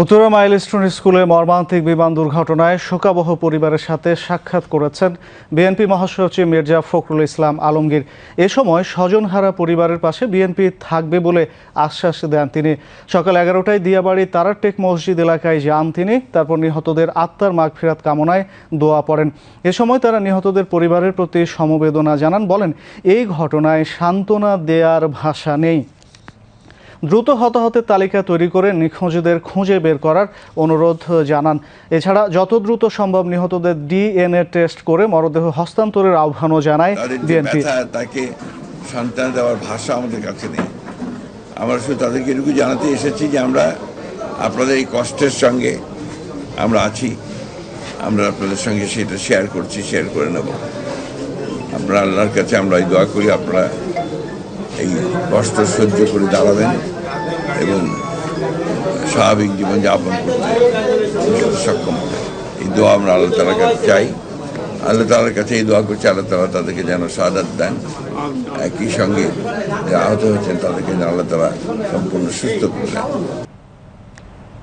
Uttara milestone স্কুলে মর্মান্তিক বিমান দুর্ঘটনায় শোকাবহ পরিবারের সাথে সাক্ষাৎ করেছেন বিএনপি মহাসচিব মির্জা ফখরুল ইসলাম আলমগীর। এ সময় স্বজনহারা পরিবারের পাশে বিএনপি থাকবে বলে আশ্বাস দেন তিনি। সকাল এগারোটায় দিয়াবাড়ি তারাটেক মসজিদ এলাকায় যান তিনি, তারপর নিহতদের আত্মার মাগফিরাত কামনায় দোয়া পড়েন। এ সময় তারা নিহতদের পরিবারের প্রতি সমবেদনা জানান, বলেন, এই ঘটনায় সান্ত্বনা দেয়ার ভাষা নেই। দ্রুত হতাহতের তালিকা তৈরি করে নিখোঁজদের খুঁজে বের করার অনুরোধ জানান। এছাড়া যত দ্রুত সম্ভব নিহতদের ডিএনএ টেস্ট করে মরদেহ হস্তান্তরের আহ্বানও জানায় বিএনপি। তাকে সন্তান দেওয়ার ভাষা আমাদের কাছে নেই। আমরা শুধু তাদেরকে এটুকু জানাতে এসেছি যে আমরা আপনাদের এই কষ্টের সঙ্গে আমরা আছি। আমরা আপনাদের সঙ্গে সেটা শেয়ার করছি শেয়ার করে নেব। আপনারা আল্লাহর কাছে আমরা এই দোয়া করি আপনারা এই কষ্ট সহ্য করে দাঁড়াবেন এবং স্বাভাবিক জীবনযাপন করতে সক্ষম হবেন। এই দোয়া আমরা আল্লাহ তালার কাছে চাই। আল্লাহ তালার কাছে এই দোয়া করছি, আল্লাহ তালা তাদেরকে যেন সাদাত দেন। একই সঙ্গে আহত হয়েছেন তাদেরকে যেন আল্লাহ তালা সম্পূর্ণ সুস্থ করে